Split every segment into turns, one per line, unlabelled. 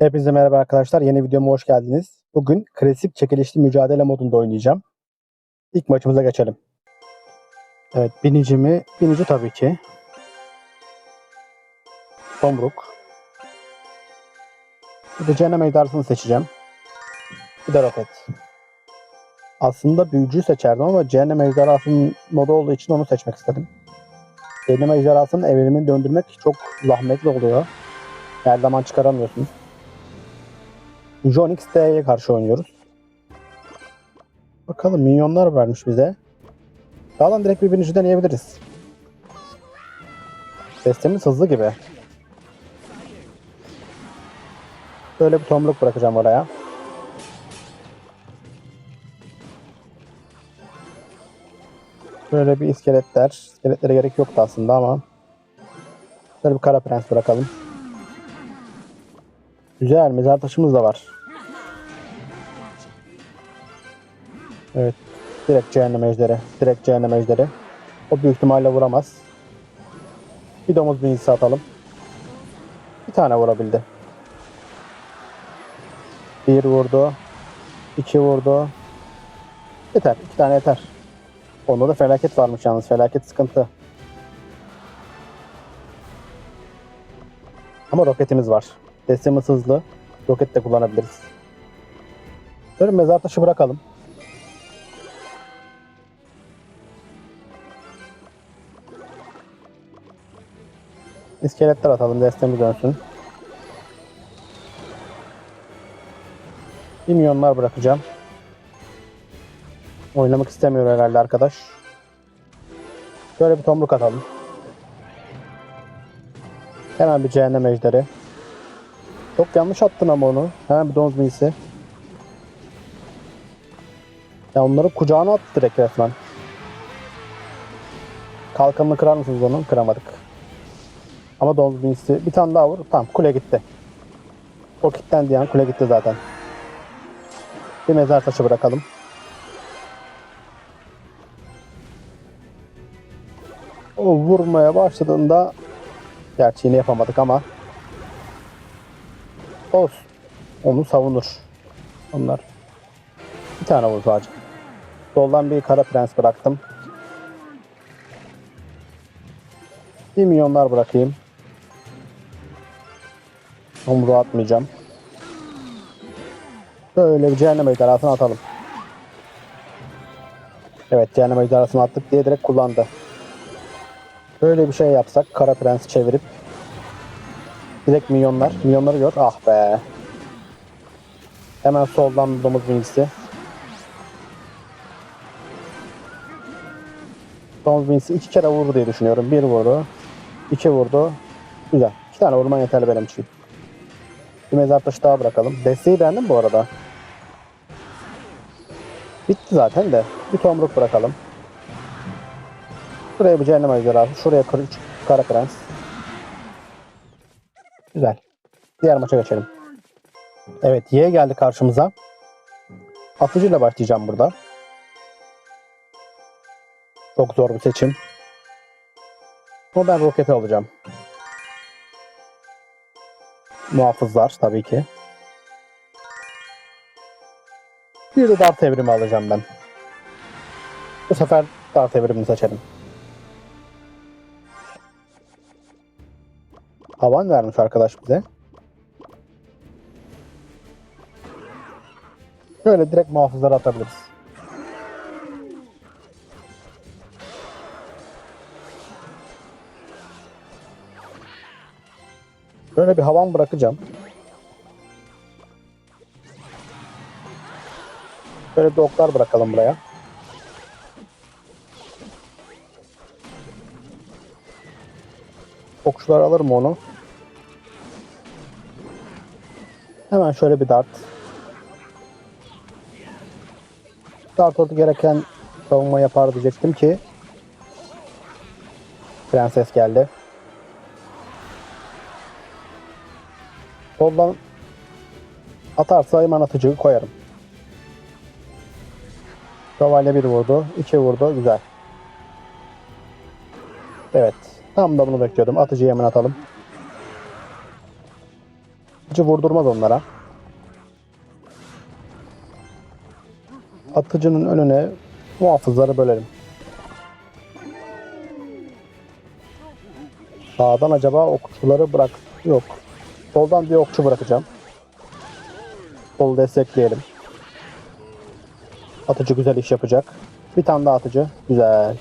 Hepinize merhaba arkadaşlar. Yeni videoma hoş geldiniz. Bugün klasik çekilişli mücadele modunda oynayacağım. İlk maçımıza geçelim. Evet, binici mi? Binici tabii ki. Tomruk. Bir de cehennem ejderhasını seçeceğim. Bir de roket. Aslında büyücüyü seçerdim ama cehennem ejderhasının modu olduğu için onu seçmek istedim. Cehennem ejderhasının evrimini döndürmek çok zahmetli oluyor. Her zaman çıkaramıyorsunuz. Jonix D'ye karşı oynuyoruz. Bakalım minyonlar vermiş bize. Sağdan direkt bir birinci deneyebiliriz. Destemiz hızlı gibi. Böyle bir tomruk bırakacağım oraya. Böyle bir iskeletler. İskeletlere gerek yoktu aslında ama. Böyle bir kara prens bırakalım. Güzel mezar taşımız da var. Evet. Direkt cehennem ejderi. Direkt cehennem ejderi. O büyük ihtimalle vuramaz. Bir domuz binicisi atalım. Bir tane vurabildi. Bir vurdu. iki vurdu. Yeter. iki tane yeter. Onda da felaket varmış yalnız. Felaket sıkıntı. Ama roketimiz var. Destemiz hızlı. Roket de kullanabiliriz. Böyle mezar taşı bırakalım. İskeletler atalım. Destemiz dönsün. Bir bırakacağım. Oynamak istemiyor herhalde arkadaş. Şöyle bir tomruk atalım. Hemen bir cehennem ejderi. Çok yanlış attın ama onu. Hemen bir domuz minisi. Ya onları kucağına attı direkt resmen. Kalkanını kırar mısınız onu? Kıramadık. Ama domuz minisi bir tane daha vur. Tamam kule gitti. O kilitlendi yani kule gitti zaten. Bir mezar taşı bırakalım. O vurmaya başladığında gerçi yine yapamadık ama olsun. Onu savunur. Onlar. Bir tane vur sadece. Soldan bir kara prens bıraktım. Bir milyonlar bırakayım. Umru atmayacağım. Böyle bir cehennem ejderhasını atalım. Evet cehennem ejderhasını attık diye direkt kullandı. Böyle bir şey yapsak kara prensi çevirip direkt milyonlar. Milyonları gör. Ah be. Hemen soldan domuz binicisi. Domuz binicisi iki kere vurdu diye düşünüyorum. Bir vurdu. iki vurdu. Güzel. İki tane vurman yeterli benim için. Bir mezar taşı daha bırakalım. Desteği beğendim bu arada. Bitti zaten de. Bir tomruk bırakalım. Şuraya bir cehennem ejderhası. Şuraya kara prens. Güzel. Diğer maça geçelim. Evet Y geldi karşımıza. Atıcıyla başlayacağım burada. Çok zor bir seçim. Ama ben roketi alacağım. Muhafızlar tabii ki. Bir de dart evrimi alacağım ben. Bu sefer dart evrimini seçelim. Havan vermiş arkadaş bize. Şöyle direkt muhafızlara atabiliriz. Böyle bir havan bırakacağım. Böyle bir oklar bırakalım buraya. Okçular alır mı onu? Hemen şöyle bir dart. Dart orada gereken savunma yapar diyecektim ki Prenses geldi. Soldan atarsa hemen atıcıyı koyarım. Şövalye bir vurdu. iki vurdu. Güzel. Evet. Tam da bunu bekliyordum. Atıcıyı hemen atalım. Atıcı vurdurmaz onlara. Atıcının önüne muhafızları bölelim. Sağdan acaba okçuları bırak. Yok. Soldan bir okçu bırakacağım. Solu destekleyelim. Atıcı güzel iş yapacak. Bir tane daha atıcı. Güzel.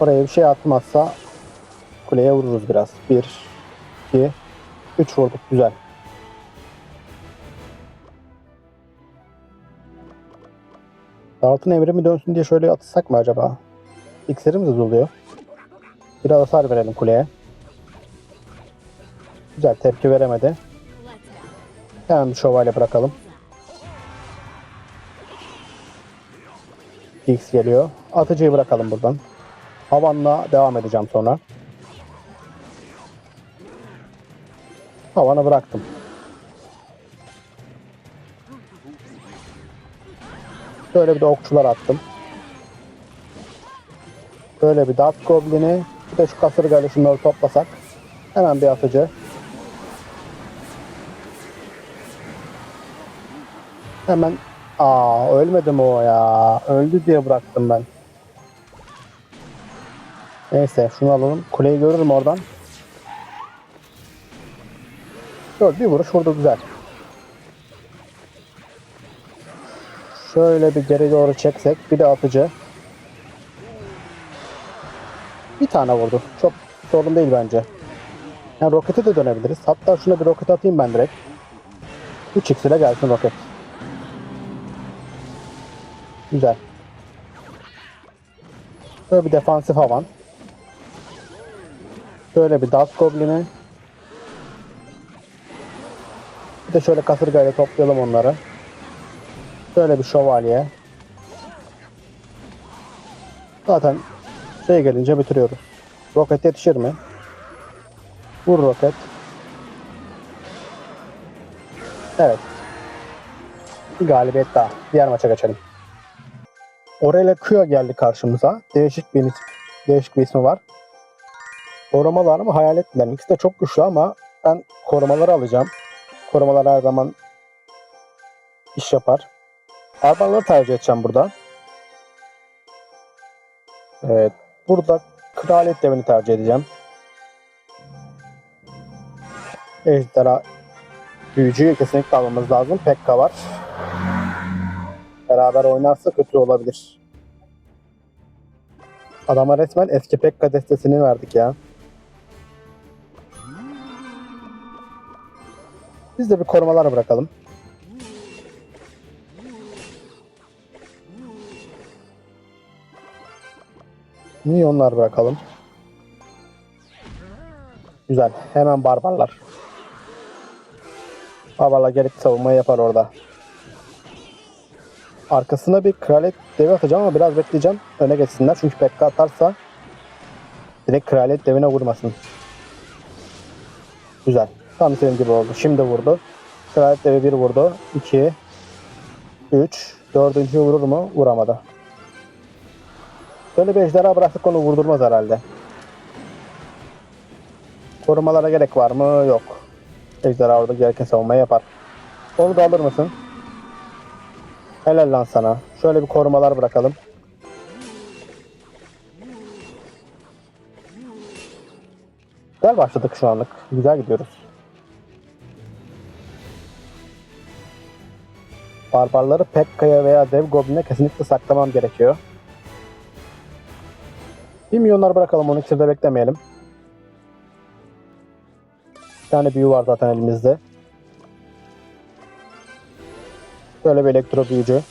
Oraya bir şey atmazsa kuleye vururuz biraz. 1, 2, 3 vurduk. Güzel. Altın evrimi dönsün diye şöyle atsak mı acaba? İksirimiz oluyor. Biraz hasar verelim kuleye. Güzel tepki veremedi. Hemen bir şövalye bırakalım. X geliyor. Atıcıyı bırakalım buradan. Havanla devam edeceğim sonra. Havanı bıraktım. Şöyle bir de okçular attım. Böyle bir Dark Goblin'i bir de şu kasırgayla şunları toplasak. Hemen bir atıcı. Hemen Aa ölmedim o ya. Öldü diye bıraktım ben. Neyse şunu alalım. Kuleyi görürüm oradan. Dur bir vuruş vurdu güzel. Şöyle bir geri doğru çeksek. Bir de atıcı. Bir tane vurdu. Çok sorun değil bence. Yani rokete de dönebiliriz. Hatta şuna bir roket atayım ben direkt. 3 x ile gelsin roket. Güzel. Böyle bir defansif havan. Böyle bir Dark Goblin'i. Bir de şöyle kasırgayla toplayalım onları. Böyle bir şövalye. Zaten şey gelince bitiriyoruz. Roket yetişir mi? Vur roket. Evet. Bir galibiyet daha. Diğer maça geçelim. Orele Kyo geldi karşımıza. Değişik bir değişik bir ismi var. Korumalar mı hayaletler mi? İkisi de çok güçlü ama ben korumaları alacağım. Korumalar her zaman iş yapar. Barbarları tercih edeceğim burada. Evet. Burada kraliyet devini tercih edeceğim. Ejderha büyücüyü kesinlikle almamız lazım. Pekka var. Beraber oynarsa kötü olabilir. Adama resmen eski Pekka destesini verdik ya. Biz de bir korumalar bırakalım. Milyonlar bırakalım. Güzel. Hemen barbarlar. Barbarlar gerekli savunmayı yapar orada. Arkasına bir kraliyet devi atacağım ama biraz bekleyeceğim. Öne geçsinler. Çünkü Pekka atarsa direkt kraliyet devine vurmasın. Güzel. Tam istediğim gibi oldu. Şimdi vurdu. Kraliyet devi bir vurdu. 2 3 Dördüncü vurur mu? Vuramadı. Böyle bir ejderha bıraktık onu vurdurmaz herhalde. Korumalara gerek var mı? Yok. Ejderha orada gereken savunmayı yapar. Onu da alır mısın? Helal lan sana. Şöyle bir korumalar bırakalım. Güzel başladık şu anlık. Güzel gidiyoruz. Barbarları Pekka'ya veya Dev Goblin'e kesinlikle saklamam gerekiyor. Bir milyonlar bırakalım. Onu iksirde beklemeyelim. Bir tane büyü var zaten elimizde. Böyle bir elektro büyücü.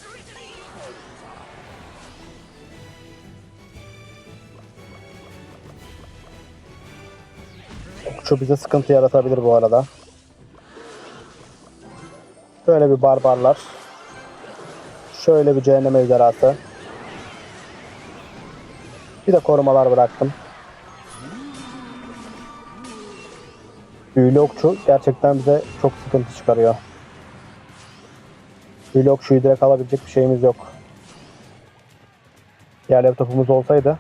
Şu bize sıkıntı yaratabilir bu arada. Şöyle bir barbarlar. Şöyle bir cehennem ejderhası. Bir de korumalar bıraktım. Büyülü okçu gerçekten bize çok sıkıntı çıkarıyor. Büyülü okçuyu direkt alabilecek bir şeyimiz yok. Diğer laptopumuz olsaydı.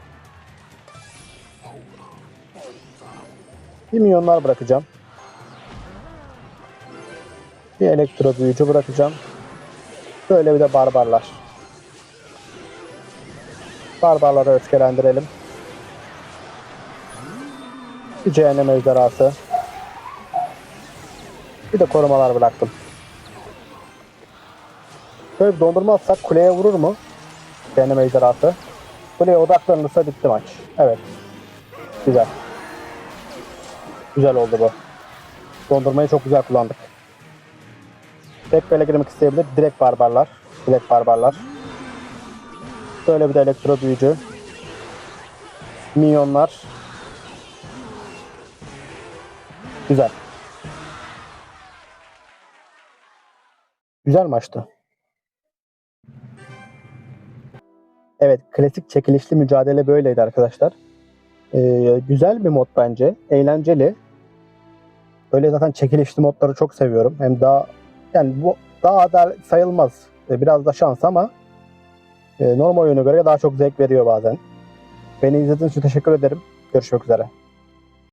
Bir milyonlar bırakacağım. Bir elektro büyücü bırakacağım. Böyle bir de barbarlar. Barbarları öfkelendirelim. Bir cehennem ejderhası. Bir de korumalar bıraktım. Böyle bir dondurma atsak kuleye vurur mu? Cehennem ejderhası. Kuleye odaklanırsa bitti maç. Evet. Güzel. Güzel oldu bu. Dondurmayı çok güzel kullandık. Tek böyle girmek isteyebilir. Direkt barbarlar. Direkt barbarlar. Böyle bir de elektro büyücü. Minyonlar. Güzel. Güzel maçtı. Evet, klasik çekilişli mücadele böyleydi arkadaşlar. Ee, güzel bir mod bence. Eğlenceli. Böyle zaten çekilişli modları çok seviyorum. Hem daha yani bu daha adalet sayılmaz. Ee, biraz da şans ama e, normal oyuna göre daha çok zevk veriyor bazen. Beni izlediğiniz için teşekkür ederim. Görüşmek üzere.